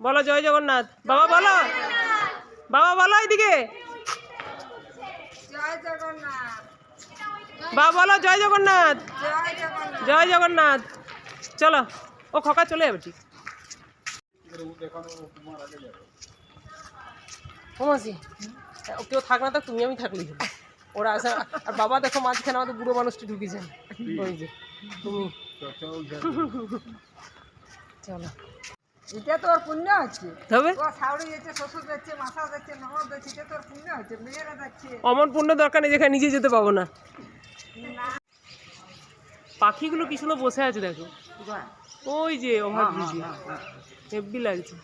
বলো জয় জগন্নাথ। বাবা বলো। বাবা বলো এদিকে। বাবা বলো জয় জগন্নাথ। জয় জগন্নাথ। চলো ও খকা চলে যাবে ঠিক। মাসি কেউ থাক না তো তুমি আমি থাকলেই হলো ওরা আসে আর বাবা দেখো মাঝখানে আমাদের বুড়ো মানুষটি ঢুকেছেন ওই যে তুমি। চলো। এটা তোর পুণ্য হচ্ছে। তবে? শাউরি যাচ্ছে শ্বশুর যাচ্ছে মাথা যাচ্ছে ননদ যাচ্ছে এটা তোর পুণ্য হচ্ছে মেয়েরা যাচ্ছে। অমন পূর্ণ দরকার নেই যেখানে নিজে যেতে পাবো না। পাখিগুলো কি সুন্দর বসে আছে দেখো। ওই যে ওভার ব্রিজে হেব্বি লাগছে।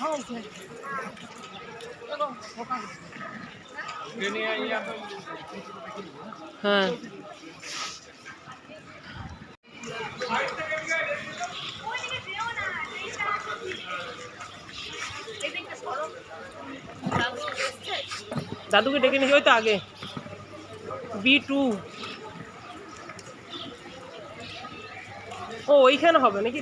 হ্যাঁ দাদুকে ডেকে নিয়ে ওই তো আগে। B two. ও ওইখানে হবে নাকি?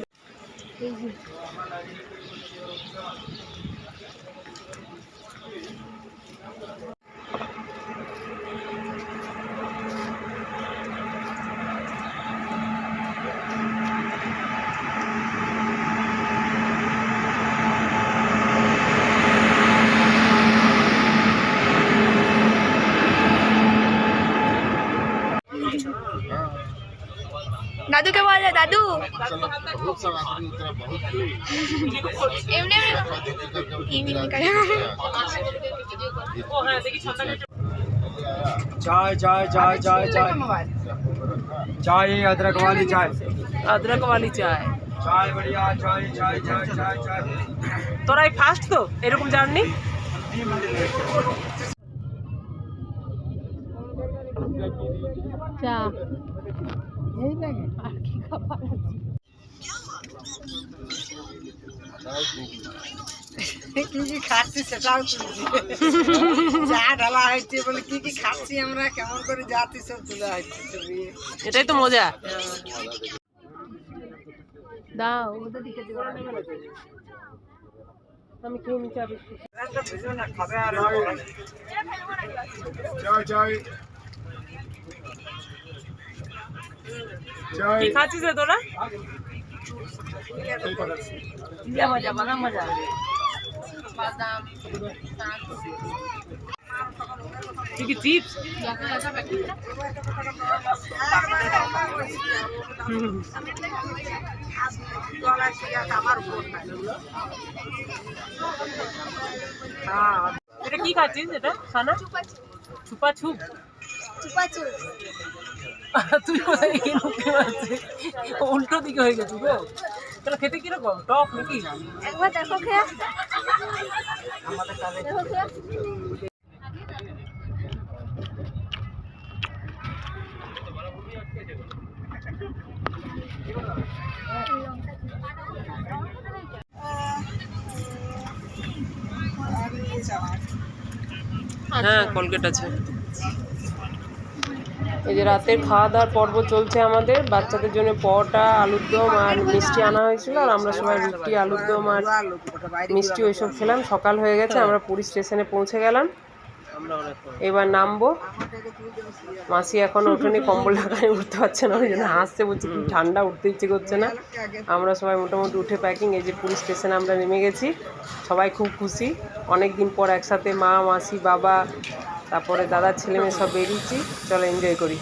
করে ও হ্যাঁ দেখি ছটা चाय चाय चाय चाय चाय चाय अदरक वाली चाय আদরক वाली চায় चाय बढ़िया चाय चाय चाय चाय चाय তোরাই ফার্স্ট তো এরকম জার্নি চা কি কি খাচ্ছি সেটাও তুলছি যা ঢালা হয়েছে বলে কি কি খাচ্ছি আমরা কেমন করে যাচ্ছি সব তোলা হচ্ছে ছবি। এটাই তো মজা। দাও আমি খেয়ে নিচ্ছি। কি খাচ্ছিস রে তোরা? কি চিপস? এটা কি খাচ্ছিস এটা খানা? ছুপা ছুপ তুই কোথায় গিয়ে ঢুকতে পারছিস উল্টো দিকে হয়ে গেছে গো। তাহলে খেতে কীরকম? টক নাকি? একবার দেখো খেয়া দেখো খেয়া। হ্যাঁ কোলগেট আছে। এই যে রাতের খাওয়া দাওয়ার পর্ব চলছে আমাদের। বাচ্চাদের জন্য পরোটা, আলুর দম আর মিষ্টি আনা হয়েছিল আর আমরা সবাই রুটি, আলুর দম আর মিষ্টি ওইসব খেলাম। সকাল হয়ে গেছে, আমরা পুরী স্টেশনে পৌঁছে গেলাম। এবার নামবো। মাসি এখনও ওঠেনি, কম্বল ঢাকায় উঠতে পারছে না, ওই জন্য হাসতে বলছে কি ঠান্ডা উঠতে ইচ্ছে করছে না। আমরা সবাই মোটামুটি উঠে প্যাকিং এই যে পুরী স্টেশনে আমরা নেমে গেছি। সবাই খুব খুশি। অনেক দিন পর একসাথে মা, মাসি, বাবা তারপরে দাদার ছেলে মেয়ে সব বেরিয়েছি চলো এনজয় করি